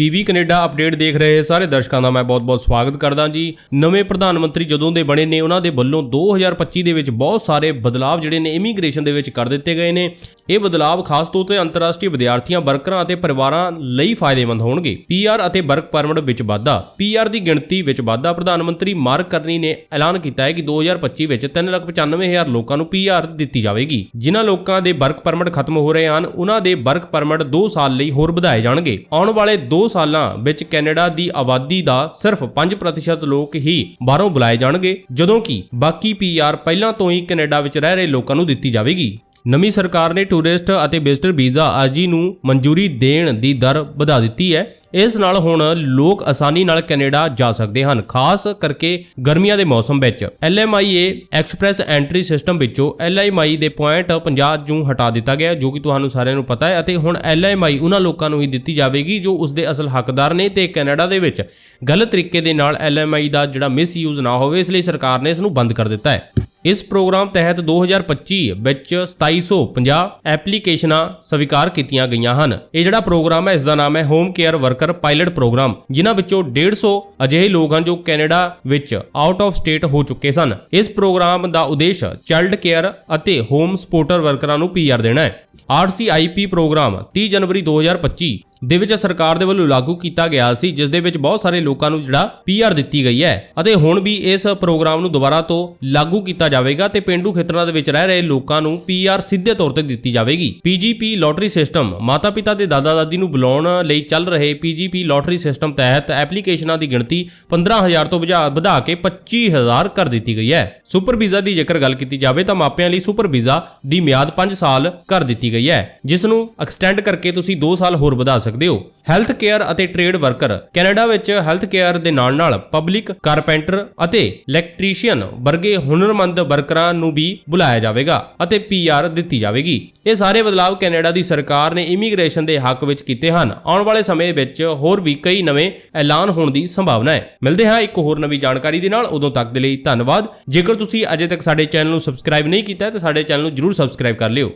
PB Canada update ਦੇਖ ਰਹੇ ਸਾਰੇ ਦਰਸ਼ਕਾਂ ਦਾ ਮੈਂ ਬਹੁਤ-ਬਹੁਤ ਸਵਾਗਤ ਕਰਦਾ ਜੀ। ਨਵੇਂ ਪ੍ਰਧਾਨ ਮੰਤਰੀ ਜਦੋਂ ਦੇ ਬਣੇ ਨੇ, ਉਹਨਾਂ ਦੇ ਵੱਲੋਂ 2025 ਦੇ ਵਿੱਚ ਬਹੁਤ ਸਾਰੇ ਬਦਲਾਅ ਜਿਹੜੇ ਨੇ ਇਮੀਗ੍ਰੇਸ਼ਨ ਦੇ ਵਿੱਚ ਕਰ ਦਿੱਤੇ ਗਏ ਨੇ। ਇਹ ਬਦਲਾਅ ਖਾਸ ਤੌਰ ਤੇ ਅੰਤਰਰਾਸ਼ਟਰੀ ਵਿਦਿਆਰਥੀਆਂ, ਵਰਕਰਾਂ ਅਤੇ ਪਰਿਵਾਰਾਂ ਲਈ ਫਾਇਦੇਮੰਦ ਹੋਣਗੇ। ਪੀਆਰ ਅਤੇ ਵਰਕ ਪਰਮਿਟ ਵਿੱਚ ਵਾਧਾ। ਪੀਆਰ ਦੀ ਗਿਣਤੀ ਵਿੱਚ ਵਾਧਾ ਪ੍ਰਧਾਨ ਮੰਤਰੀ ਮਾਰਕ ਕਰਨੀ ਨੇ ਐਲਾਨ ਕੀਤਾ ਹੈ ਕਿ 2025 ਵਿੱਚ 395000 ਲੋਕਾਂ ਨੂੰ ਪੀਆਰ ਦਿੱਤੀ ਜਾਵੇਗੀ। ਜਿਨ੍ਹਾਂ ਲੋਕਾਂ ਦੇ ਵਰਕ ਪਰਮਿਟ ਖਤਮ ਹੋ ਰਹੇ ਹਨ, ਉਹਨਾਂ ਦੇ ਵਰਕ ਪਰਮਿਟ 2 ਸਾਲ ਲਈ ਹੋਰ ਵਧਾਏ ਜਾਣਗੇ। ਆਉਣ ਵਾਲੇ 2 ਸਾਲਾਂ ਵਿੱਚ ਕੈਨੇਡਾ ਦੀ ਆਬਾਦੀ ਦਾ ਸਿਰਫ 5% ਲੋਕ ਹੀ ਬਾਹਰੋਂ ਬੁਲਾਏ ਜਾਣਗੇ, ਜਦੋਂ ਕਿ ਬਾਕੀ ਪੀਆਰ ਪਹਿਲਾਂ ਤੋਂ ਹੀ ਕੈਨੇਡਾ ਵਿੱਚ ਰਹਿ ਰਹੇ ਲੋਕਾਂ ਨੂੰ ਦਿੱਤੀ ਜਾਵੇਗੀ। ਨਵੀਂ ਸਰਕਾਰ ਨੇ ਟੂਰਿਸਟ ਅਤੇ ਵਿਜ਼ਟਰ ਵੀਜ਼ਾ ਅਰਜ਼ੀ ਨੂੰ ਮਨਜ਼ੂਰੀ ਦੇਣ ਦੀ ਦਰ ਵਧਾ ਦਿੱਤੀ ਹੈ। ਇਸ ਨਾਲ ਹੁਣ ਲੋਕ ਆਸਾਨੀ ਨਾਲ ਕੈਨੇਡਾ ਜਾ ਸਕਦੇ ਹਨ, ਖਾਸ ਕਰਕੇ ਗਰਮੀਆਂ ਦੇ ਮੌਸਮ ਵਿੱਚ। LMIA ਐਕਸਪ੍ਰੈਸ ਐਂਟਰੀ ਸਿਸਟਮ ਵਿੱਚੋਂ LMI ਦੇ ਪੁਆਇੰਟ 50 ਨੂੰ ਹਟਾ ਦਿੱਤਾ ਗਿਆ, ਜੋ ਕਿ ਤੁਹਾਨੂੰ ਸਾਰਿਆਂ ਨੂੰ ਪਤਾ ਹੈ ਅਤੇ ਹੁਣ LMI ਉਹਨਾਂ ਲੋਕਾਂ ਨੂੰ ਹੀ ਦਿੱਤੀ ਜਾਵੇਗੀ ਜੋ ਉਸ ਦੇ ਅਸਲ ਹੱਕਦਾਰ ਨੇ ਤੇ ਕੈਨੇਡਾ ਦੇ ਵਿੱਚ ਗਲਤ ਤਰੀਕੇ ਦੇ ਨਾਲ LMI ਦਾ ਜਿਹੜਾ ਮਿਸਯੂਜ਼ ਨਾ ਹੋਵੇ, ਇਸ ਲਈ ਸਰਕਾਰ ਨੇ ਇਸ ਨੂੰ ਬੰਦ ਕਰ ਦਿੱਤਾ ਹੈ। ਇਸ ਪ੍ਰੋਗਰਾਮ ਤਹਿਤ 2025 ਵਿੱਚ 2750 ਐਪਲੀਕੇਸ਼ਨਾਂ ਸਵੀਕਾਰ ਕੀਤੀਆਂ ਗਈਆਂ ਹਨ। ਇਹ ਜਿਹੜਾ ਪ੍ਰੋਗਰਾਮ ਹੈ ਇਸ ਦਾ ਨਾਮ ਹੈ home care worker pilot program ਜਿਨ੍ਹਾਂ ਵਿੱਚੋਂ 150 ਅਜਿਹੇ ਲੋਕ ਹਨ ਜੋ ਕੈਨੇਡਾ ਵਿੱਚ ਆਊਟ ਆਫ ਸਟੇਟ ਹੋ ਚੁੱਕੇ ਸਨ। ਇਸ ਪ੍ਰੋਗਰਾਮ ਦਾ ਉਦੇਸ਼ ਚਾਈਲਡ ਕੇਅਰ ਅਤੇ ਹੋਮ ਸਪੋਰਟਰ ਵਰਕਰਾਂ ਨੂੰ ਪੀਆਰ ਦੇਣਾ ਹੈ। ਆਰਸੀਆਈਪੀ ਪ੍ਰੋਗਰਾਮ 30 ਜਨਵਰੀ 2025 ਦੇ ਵਿੱਚ ਸਰਕਾਰ ਦੇ ਵੱਲੋਂ ਲਾਗੂ ਕੀਤਾ ਗਿਆ ਸੀ, ਜਿਸ ਦੇ ਵਿੱਚ ਬਹੁਤ ਸਾਰੇ ਲੋਕਾਂ ਨੂੰ ਜਿਹੜਾ ਪੀਆਰ ਦਿੱਤੀ ਗਈ ਹੈ ਅਤੇ ਹੁਣ ਵੀ ਇਸ ਪ੍ਰੋਗਰਾਮ ਨੂੰ ਦੁਬਾਰਾ ਤੋਂ ਲਾਗੂ ਕੀਤਾ ਜਾਵੇਗਾ ਤੇ ਪਿੰਡੂ ਖੇਤਰਾਂ ਦੇ ਵਿੱਚ ਰਹਿ ਰਹੇ ਲੋਕਾਂ ਨੂੰ ਪੀਆਰ ਸਿੱਧੇ ਤੌਰ ਤੇ ਦਿੱਤੀ ਜਾਵੇਗੀ। ਪੀਜੀਪੀ ਲੋਟਰੀ ਸਿਸਟਮ ਮਾਤਾ-ਪਿਤਾ ਤੇ ਦਾਦਾ-ਦਾਦੀ ਨੂੰ ਬੁਲਾਉਣ ਲਈ ਚੱਲ ਰਹੇ ਪੀਜੀਪੀ ਲੋਟਰੀ ਸਿਸਟਮ ਤਹਿਤ ਐਪਲੀਕੇਸ਼ਨਾਂ ਦੀ ਗਿਣਤੀ 15000 ਤੋਂ ਵਧਾ ਵਧਾ ਕੇ 25000 ਕਰ ਦਿੱਤੀ ਗਈ ਹੈ। ਸੁਪਰ ਵੀਜ਼ਾ ਦੀ ਜੇਕਰ ਗੱਲ ਕੀਤੀ ਜਾਵੇ ਤਾਂ ਮਾਪਿਆਂ ਲਈ ਸੁਪਰ ਵੀਜ਼ਾ ਦੀ ਮਿਆਦ 5 ਸਾਲ ਕਰ ਦਿੱਤੀ ਗਈ ਹੈ ਜਿਸ ਨੂੰ ਐਕਸਟੈਂਡ ਕਰਕੇ ਤੁਸੀਂ 2 ਸਾਲ ਹੋਰ ਵਧਾ ਸਕਦੇ ਹੋ। ਹੈਲਥ ਕੇਅਰ ਅਤੇ ਟ੍ਰੇਡ ਵਰਕਰ ਕੈਨੇਡਾ ਵਿੱਚ ਹੈਲਥ ਕੇਅਰ ਦੇ ਨਾਲ-ਨਾਲ ਪਬਲਿਕ ਕਾਰਪੈਂਟਰ ਅਤੇ ਇਲੈਕਟ੍ਰੀਸ਼ੀਅਨ ਵਰਗੇ ਹੁਨਰਮੰਦ ਵਰਕਰਾਂ ਨੂੰ ਵੀ ਬੁਲਾਇਆ ਜਾਵੇਗਾ ਅਤੇ ਪੀਆਰ ਦਿੱਤੀ ਜਾਵੇਗੀ। ਇਹ ਸਾਰੇ ਬਦਲਾਅ ਕੈਨੇਡਾ ਦੀ ਸਰਕਾਰ ਨੇ ਇਮੀਗ੍ਰੇਸ਼ਨ ਦੇ ਹੱਕ ਵਿੱਚ ਕੀਤੇ ਹਨ। ਆਉਣ ਵਾਲੇ ਸਮੇਂ ਵਿੱਚ ਹੋਰ ਵੀ ਕਈ ਨਵੇਂ ਐਲਾਨ ਹੋਣ ਦੀ ਸੰਭਾਵਨਾ ਹੈ। ਮਿਲਦੇ ਹਾਂ ਇੱਕ ਹੋਰ ਨਵੀਂ ਜਾਣਕਾਰੀ ਦੇ ਨਾਲ। ਉਦੋਂ ਤੱਕ ਦੇ ਲਈ ਧੰਨਵਾਦ। ਜੇਕਰ ਤੁਸੀਂ ਅਜੇ ਤੱਕ ਸਾਡੇ ਚੈਨਲ ਨੂੰ ਸਬਸਕ੍ਰਾਈਬ ਨਹੀਂ ਕੀਤਾ ਹੈ, ਤਾਂ ਸਾਡੇ ਚੈਨਲ ਨੂੰ ਜਰੂਰ ਸਬਸਕ੍ਰਾਈਬ ਕਰ ਲਿਓ।